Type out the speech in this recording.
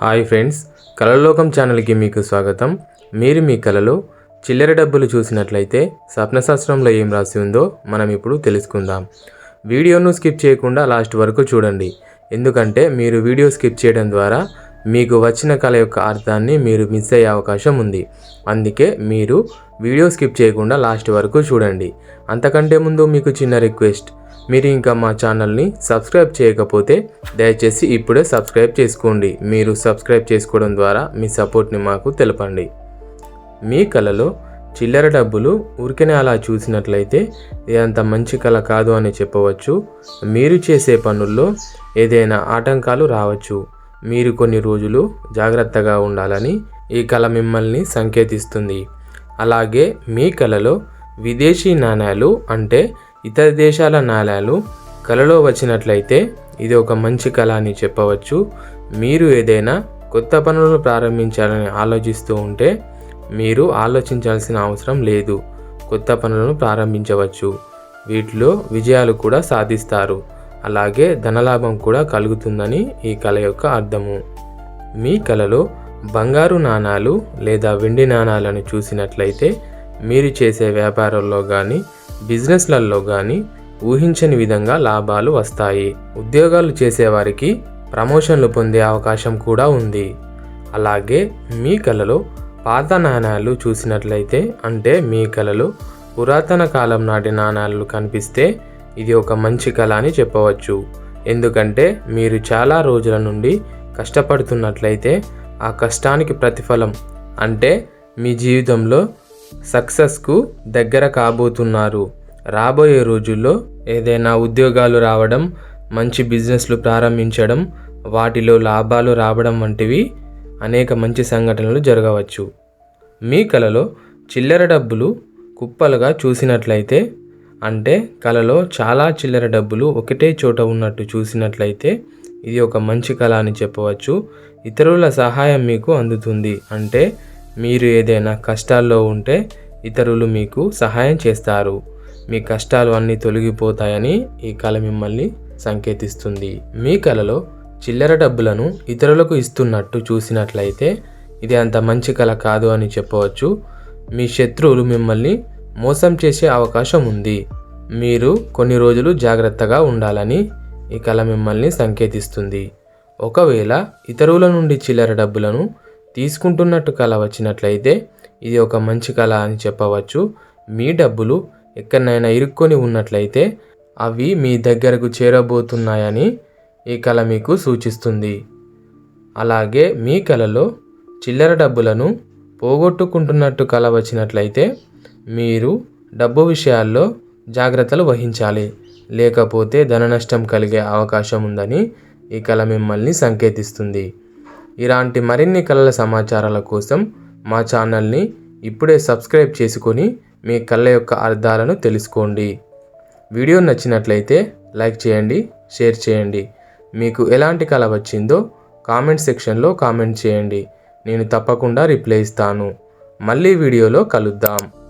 Hi friends కళలోకం ఛానల్కి మీకు స్వాగతం. మీరు మీ కళలో చిల్లర డబ్బులు చూసినట్లయితే స్వప్నశాస్త్రంలో ఏం రాసి ఉందో మనం ఇప్పుడు తెలుసుకుందాం. వీడియోను స్కిప్ చేయకుండా లాస్ట్ వరకు చూడండి. ఎందుకంటే మీరు వీడియో స్కిప్ చేయడం ద్వారా మీకు వచ్చిన కళ యొక్క అర్థాన్ని మీరు మిస్ అయ్యే అవకాశం ఉంది. అందుకే మీరు వీడియో స్కిప్ చేయకుండా లాస్ట్ వరకు చూడండి. అంతకంటే ముందు మీకు చిన్న రిక్వెస్ట్. మీరు ఇంకా మా ఛానల్ని సబ్స్క్రైబ్ చేయకపోతే దయచేసి ఇప్పుడే సబ్స్క్రైబ్ చేసుకోండి. మీరు సబ్స్క్రైబ్ చేసుకోవడం ద్వారా మీ సపోర్ట్ని మాకు తెలపండి. మీ కళలో చిల్లర డబ్బులు ఉరికనే అలా చూసినట్లయితే ఇది అంత మంచి కళ కాదు అని చెప్పవచ్చు. మీరు చేసే పనుల్లో ఏదైనా ఆటంకాలు రావచ్చు. మీరు కొన్ని రోజులు జాగ్రత్తగా ఉండాలని ఈ కళ మిమ్మల్ని సంకేతిస్తుంది. అలాగే మీ కళలో విదేశీ నాణ్యాలు అంటే ఇతర దేశాల నాణ్యాలు కళలో వచ్చినట్లయితే ఇది ఒక మంచి కళ అని చెప్పవచ్చు. మీరు ఏదైనా కొత్త పనులు ప్రారంభించాలని ఆలోచిస్తూ ఉంటే మీరు ఆలోచించాల్సిన అవసరం లేదు. కొత్త పనులను ప్రారంభించవచ్చు. వీటిలో విజయాలు కూడా సాధిస్తారు. అలాగే ధనలాభం కూడా కలుగుతుందని ఈ కళ యొక్క అర్థము. మీ కళలో బంగారు నాణాలు లేదా వెండి నాణాలను చూసినట్లయితే మీరు చేసే వ్యాపారంలో కానీ బిజినెస్లలో కానీ ఊహించని విధంగా లాభాలు వస్తాయి. ఉద్యోగాలు చేసేవారికి ప్రమోషన్లు పొందే అవకాశం కూడా ఉంది. అలాగే మీ కళలో పాత నాణాలు చూసినట్లయితే అంటే మీ కళలో పురాతన కాలం నాటి నాణాలు కనిపిస్తే ఇది ఒక మంచి కళ అని చెప్పవచ్చు. ఎందుకంటే మీరు చాలా రోజుల నుండి కష్టపడుతున్నట్లయితే ఆ కష్టానికి ప్రతిఫలం అంటే మీ జీవితంలో సక్సెస్కు దగ్గర కాబోతున్నారు. రాబోయే రోజుల్లో ఏదైనా ఉద్యోగాలు రావడం మంచి బిజినెస్లు ప్రారంభించడం వాటిలో లాభాలు రావడం వంటివి అనేక మంచి సంఘటనలు జరగవచ్చు. మీ కలలో చిల్లర డబ్బులు కుప్పలుగా చూసినట్లయితే అంటే కలలో చాలా చిల్లర డబ్బులు ఒకటే చోట ఉన్నట్టు చూసినట్లయితే ఇది ఒక మంచి కళ అని చెప్పవచ్చు. ఇతరుల సహాయం మీకు అందుతుంది. అంటే మీరు ఏదైనా కష్టాల్లో ఉంటే ఇతరులు మీకు సహాయం చేస్తారు. మీ కష్టాలు అన్నీ తొలగిపోతాయని ఈ కళ మిమ్మల్ని సంకేతిస్తుంది. మీ కళలో చిల్లర డబ్బులను ఇతరులకు ఇస్తున్నట్టు చూసినట్లయితే ఇది అంత మంచి కళ కాదు అని చెప్పవచ్చు. మీ శత్రువులు మిమ్మల్ని మోసం చేసే అవకాశం ఉంది. మీరు కొన్ని రోజులు జాగ్రత్తగా ఉండాలని ఈ కళ మిమ్మల్ని సంకేతిస్తుంది. ఒకవేళ ఇతరుల నుండి చిల్లర డబ్బులను తీసుకుంటున్నట్టు కళ వచ్చినట్లయితే ఇది ఒక మంచి కళ అని చెప్పవచ్చు. మీ డబ్బులు ఎక్కడైనా ఇరుక్కొని ఉన్నట్లయితే అవి మీ దగ్గరకు చేరబోతున్నాయని ఈ కళ మీకు సూచిస్తుంది. అలాగే మీ కళలో చిల్లర డబ్బులను పోగొట్టుకుంటున్నట్టు కళ వచ్చినట్లయితే మీరు డబ్బు విషయాల్లో జాగ్రత్తలు వహించాలి. లేకపోతే ధన నష్టం కలిగే అవకాశం ఉందని ఈ కళ మిమ్మల్ని సంకేతిస్తుంది. ఇలాంటి మరిన్ని కళల సమాచారాల కోసం మా ఛానల్ని ఇప్పుడే సబ్స్క్రైబ్ చేసుకొని మీ కళ్ళ యొక్క అర్థాలను తెలుసుకోండి. వీడియో నచ్చినట్లయితే లైక్ చేయండి షేర్ చేయండి. మీకు ఎలాంటి కళ వచ్చిందో కామెంట్ సెక్షన్లో కామెంట్ చేయండి. నేను తప్పకుండా రిప్లై ఇస్తాను. మళ్ళీ వీడియోలో కలుద్దాం.